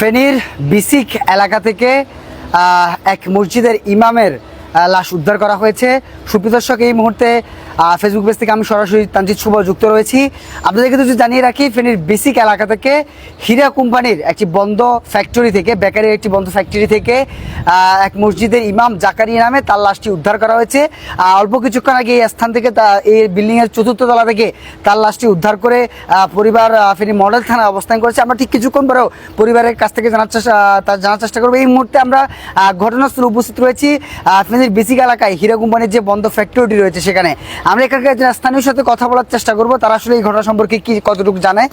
ফেনীর বিসিক এলাকা থেকে এক মসজিদের ইমামের লাশ উদ্ধার করা হয়েছে। সুপ্রিয় দর্শক, এই মুহূর্তে ফেসবুক পেজ থেকে আমি সরাসরি তানজিৎ শুভ যুক্ত রয়েছি। আপনাদেরকে যদি জানিয়ে রাখি, ফেনীর বেসিক এলাকা থেকে হীরা কোম্পানির একটি বন্ধ ফ্যাক্টরি থেকে বেকারির একটি বন্ধ ফ্যাক্টরি থেকে এক মসজিদের ইমাম জাকারি নামে তার লাশটি উদ্ধার করা হয়েছে। অল্প কিছুক্ষণ আগে এই স্থান থেকে এই বিল্ডিংয়ের চতুর্থ তলা থেকে তার লাশটি উদ্ধার করে পরিবার ফেনী মডেল থানা অবস্থান করেছে। আমরা ঠিক কিছুক্ষণ পরেও পরিবারের কাছ থেকে জানার চেষ্টা জানার চেষ্টা করব। এই মুহূর্তে আমরা ঘটনাস্থলে উপস্থিত রয়েছি। ফেনীর বেসিক এলাকায় হীরা কোম্পানির যে বন্ধ ফ্যাক্টরিটি রয়েছে সেখানে। আমরা এখানকার একজন স্থানীয় সাথে কথা বলার চেষ্টা করব। তারা আসলে এই ঘটনা সম্পর্কে কি কতটুকু জানে?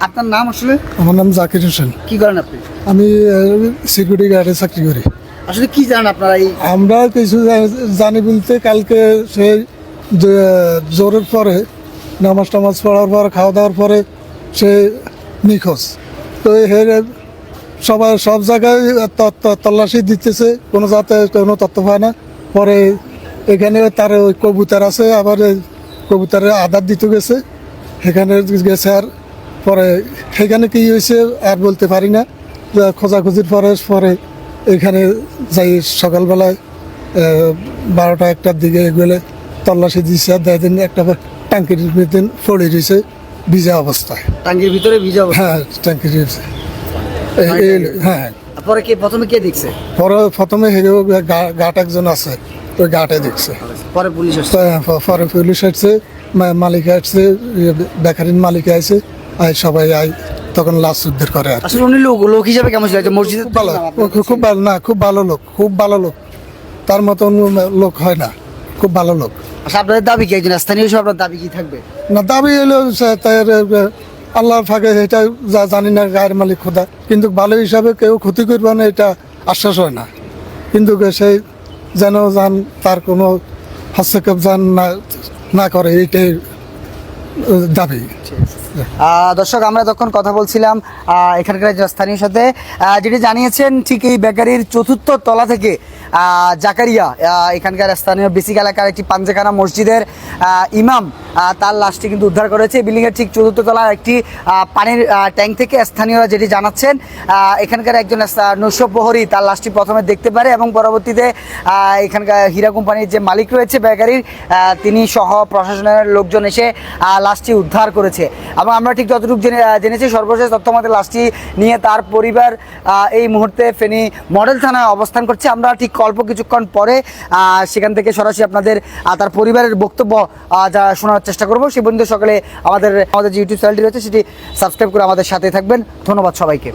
আপনার নাম আসলে? আমার নাম জাকির হোসেন। কি করেন আপনি? আমি সিকিউরিটি গার্ডে চাকরি করি। আসলে কি জানেন আপনারা এই আমরা কিছু জানি বলতে কালকে সেই যে- জোরের পরে নামাজ টামাজ পড়ার পর খাওয়া দাওয়ার পরে সে নিখোঁজ। তো হে সবাই সব জায়গায় তল্লাশি দিতেছে কোনো যাতে কোনো তথ্য পায় না। পরে এখানে তার ওই কবুতর আছে আবার কবুতরের আধার দিতে গেছে। সেখানে গেছে আর পরে সেখানে কি হয়েছে আর বলতে পারি না। খোঁজাখুঁজির পরে পরে এখানে যাই সকালবেলায় বারোটা একটার দিকে এগুলো তল্লাশি দিচ্ছে আর দেখেন একটা ট্যাঙ্কির ভিতরে পড়ে রয়েছে ভিজা অবস্থায়। টাঙ্গির ভিতরে ভিজা হ্যাঁ ট্যাঙ্কি রয়েছে এই- এই- হ্যাঁ। পরে কে প্রথমে কে দেখছে? পরে প্রথমে গাট একজন আছে। ওই গাটে দেখছে। পরে পুলিশ আসছে? পরে পুলিশ আসছে মালিক আসছে বেকারির মালিক আছে আই সবাই আই তখন লাশ উদ্ধার করে আর আসলে উনি লোক লোক হিসেবে কেমন ছিল? মসজিদে ভালো খুব- ভালো না খুব ভালো লোক খুব ভালো লোক। তার মতন লোক হয় না খুব ভালো লোক। আচ্ছা আপনাদের দাবি কি একজন স্থানীয় হিসেবে আপনার দাবি কি থাকবে? না দাবি হলো তার আল্লাহর ফাঁকে এটা যা জানি না গায়ের মালিক খোদা। কিন্তু ভালো হিসাবে কেউ ক্ষতি করবে না এটা আশ্বাস হয় না। কিন্তু সেই যেন যান তার কোনো হস্তক্ষেপ যান না না করে এইটাই দাবি। দর্শক, আমরা তখন কথা বলছিলাম এখানকার স্থানীয় সাথে যেটি জানিয়েছেন ঠিক এই বেকারির চতুর্থ তলা থেকে জাকারিয়া এখানকার স্থানীয় বেসিক এলাকার একটি পাঞ্জেখানা মসজিদের ইমাম তার লাশটি কিন্তু উদ্ধার করেছে। বিল্ডিংয়ের ঠিক চতুর্থ তলার একটি পানির ট্যাঙ্ক থেকে স্থানীয়রা যেটি জানাচ্ছেন এখানকার একজন নৈশ প্রহরী তার লাশটি প্রথমে দেখতে পারে এবং পরবর্তীতে এখানকার হীরা কোম্পানির যে মালিক রয়েছে বেকারির তিনি সহ প্রশাসনের লোকজন এসে লাশটি উদ্ধার করেছে এবং আমরা ঠিক যতটুকু জেনে জেনেছি, সর্বশেষ তথ্য আমাদের লাশটি নিয়ে তার পরিবার এই মুহূর্তে ফেনী মডেল থানায় অবস্থান করছে। আমরা ঠিক অল্প কিছুক্ষণ পরে সেখান থেকে সরাসরি আপনাদের তার পরিবারের বক্তব্য যা শোনার চেষ্টা করব। সেই বন্ধু সকালে আমাদের আমাদের যে ইউটিউব চ্যানেলটি রয়েছে, সেটি সাবস্ক্রাইব করে আমাদের সাথে থাকবেন। ধন্যবাদ সবাইকে।